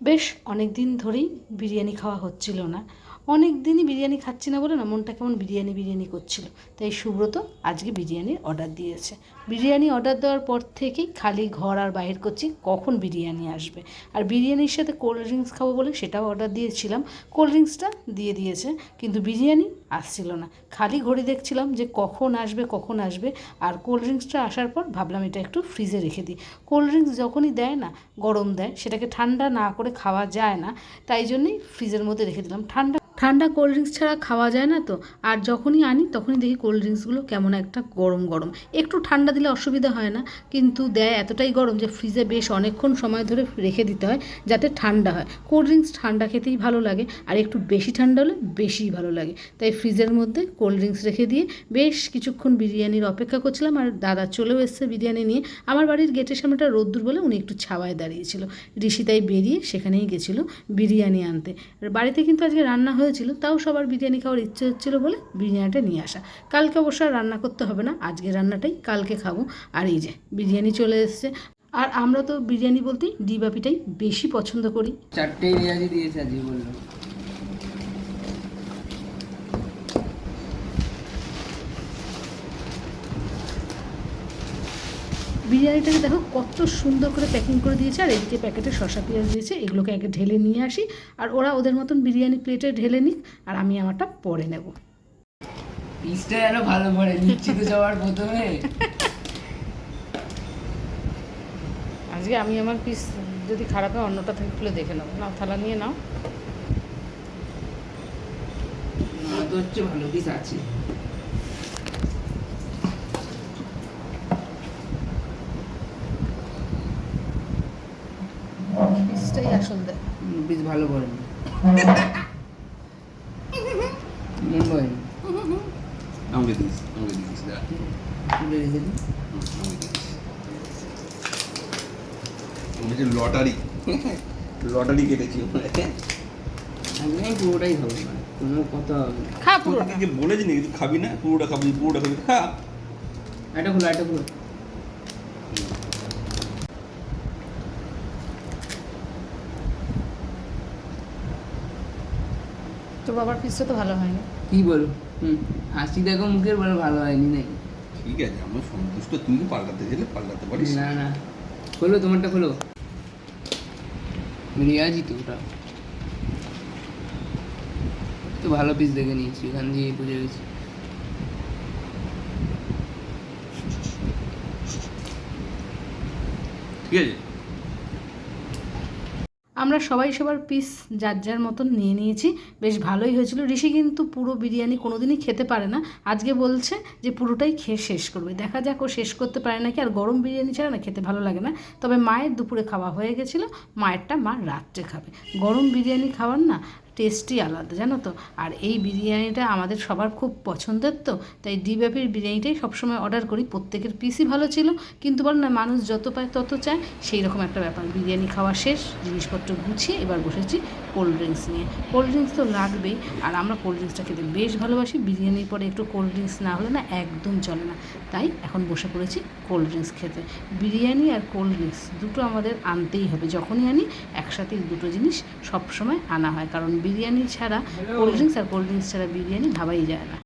বেশ অনেক দিন ধরেই বিরিয়ানি খাওয়া হচ্ছিল না। অনেক দিনই বিরিয়ানি খাচ্ছি না বলে না, মনটা কেমন বিরিয়ানি বিরিয়ানি করছিল। তাই সুব্রত আজকে বিরিয়ানির অর্ডার দিয়েছে। বিরিয়ানি অর্ডার দেওয়ার পর থেকেই খালি ঘর আর বাইর করছি, কখন বিরিয়ানি আসবে। আর বিরিয়ানির সাথে কোল্ড ড্রিঙ্কস খাব বলে সেটাও অর্ডার দিয়েছিলাম। কোল্ড ড্রিঙ্কসটা দিয়ে দিয়েছে, কিন্তু বিরিয়ানি আসছিল না। খালি ঘড়ি দেখছিলাম যে কখন আসবে কখন আসবে। আর কোল্ড ড্রিঙ্কসটা আসার পর ভাবলাম এটা একটু ফ্রিজে রেখে দিই। কোল্ড ড্রিঙ্কস যখনই দেয় না, গরম দেয়, সেটাকে ঠান্ডা না করে খাওয়া যায় না। তাই জন্যই ফ্রিজের মধ্যে রেখে দিলাম। ঠান্ডা ঠান্ডা কোল্ড ড্রিঙ্কস ছাড়া খাওয়া যায় না তো? আর যখনই আনি, তখনই দেখি কোল্ড ড্রিঙ্কসগুলো কেমন একটা গরম গরম। একটু ঠান্ডা দিলে অসুবিধা হয় না, কিন্তু দেয় এতটাই গরম যে ফ্রিজে বেশ অনেকক্ষণ সময় ধরে রেখে দিতে হয়, যাতে ঠান্ডা হয়। কোল্ড ড্রিঙ্কস ঠান্ডা খেতেই ভালো লাগে, আর একটু বেশি ঠান্ডা হলে বেশিই ভালো লাগে। তাই ফ্রিজের মধ্যে কোল্ড ড্রিঙ্কস রেখে দিয়ে বেশ কিছুক্ষণ বিরিয়ানির অপেক্ষা করছিলাম, আর দাদা চলেও এসছে বিরিয়ানি নিয়ে। আমার বাড়ির গেটের সামনেটা রোদ্দুর বলে উনি একটু ছাওয়ায় দাঁড়িয়েছিল। ঋষি তাই বেরিয়ে সেখানেই গেছিল বিরিয়ানি আনতে। বাড়িতে কিন্তু আজকে রান্না হয়েছিল, তাও সবার বিরিয়ানি খাওয়ার ইচ্ছে হচ্ছিল বলে বিরিয়ানিটা নিয়ে আসা। কালকে অবশ্য রান্না করতে হবে না আজকে রান্নাটাই কালকে খাব। আর এই যে, বিরিয়ানি চলে এসছে। আর আমরা তো বিরিয়ানি বলতে ডিবাপিটাই বেশি পছন্দ করি। চারটে পেঁয়াজি দিয়েছে আজকে বলল। বিরিয়ানিটাকে দেখো কত সুন্দর করে প্যাকিং করে দিয়েছে আর এদিকে প্যাকেটে শসা পেঁয়াজ দিয়েছে এগুলোকে আগে ঢেলে নিয়ে আসি আর ওরা ওদের মতন বিরিয়ানি প্লেটে ঢেলে নিক আর আমি আমারটা পরে নেব। পিসটা যেন ভালো পড়ে নিচ্ছি তো সবার প্রথমে। আজকে আমি আমার পিস যদি খারাপ হয় অন্যটা থেকে খুলে দেখে নেব। নাও থালা নিয়ে নাও। হচ্ছে ভালো পিস আছে। পিসটাই আসল দেয় হুম, ভালো মন আমাকে দিস আমাকে দিস আমাকে যে লটারি লটারি কেটেছি। আমি পুরোটাই খাব না কোনো কথা হবে না। খা পুরোটা কি বলেছি নাকি? তুই খাবি না? পুরোটা খাবি পুরোটা খাবি খা। এটা খুলো এটা খুলো। তোর বাবার পিসটা তো ভালো হয়নি। কি বলো? হুম হাসি দেখো মুখের বলে ভালো হয়নি নাকি? ঠিক আছে আমার সন্তুষ্ট কি পাল্টাতে গেলে পাল্টাতে পারিস। না না খোলো তোমারটা খোলো। রিয়াজি তো ওটা। তো ভালো পিস দেখে নিয়েছি ওখান দিয়ে বুঝে গেছি ঠিক আছে? আমরা সবাই সবার পিস যার যার মতন নিয়ে নিয়েছি। বেশ ভালোই হয়েছিল। ঋষি কিন্তু পুরো বিরিয়ানি কোনোদিনই খেতে পারে না। আজকে বলছে যে পুরোটাই খেয়ে শেষ করবে। দেখা যাক ও শেষ করতে পারে নাকি। আর গরম বিরিয়ানি ছাড়া না খেতে ভালো লাগে না। তবে মায়ের দুপুরে খাওয়া হয়ে গেছিল। মায়েরটা মা রাত্রে খাবে। গরম বিরিয়ানি খাওয়ার না টেস্টই আলাদা, জানো তো? আর এই বিরিয়ানিটা আমাদের সবার খুব পছন্দের তো, তাই ডিব্যাপির বিরিয়ানিটাই সবসময় অর্ডার করি। প্রত্যেকের পিসই ভালো ছিল, কিন্তু বল না, মানুষ যত পায় তত চায়। সেই রকম একটা ব্যাপার। বিরিয়ানি খাওয়া শেষ, জিনিসপত্র গুছিয়ে এবার বসেছি কোল্ড ড্রিঙ্কস নিয়ে। কোল্ড ড্রিঙ্কস তো লাগবেই, আর আমরা কোল্ড ড্রিঙ্কসটা খেতে বেশ ভালোবাসি। বিরিয়ানির পরে একটু কোল্ড ড্রিঙ্কস না হলে না একদম চলে না। তাই এখন বসে পড়েছি কোল্ড ড্রিঙ্কস খেতে। বিরিয়ানি আর কোল্ড ড্রিঙ্কস দুটো আমাদের আনতেই হবে। যখনই আনি একসাথেই দুটো জিনিস সবসময় আনা হয়। কারণ বিরিয়ানি ছাড়া কোল্ড ড্রিঙ্কস আর কোল্ড ড্রিঙ্কস ছাড়া বিরিয়ানি ভাবাই যায় না।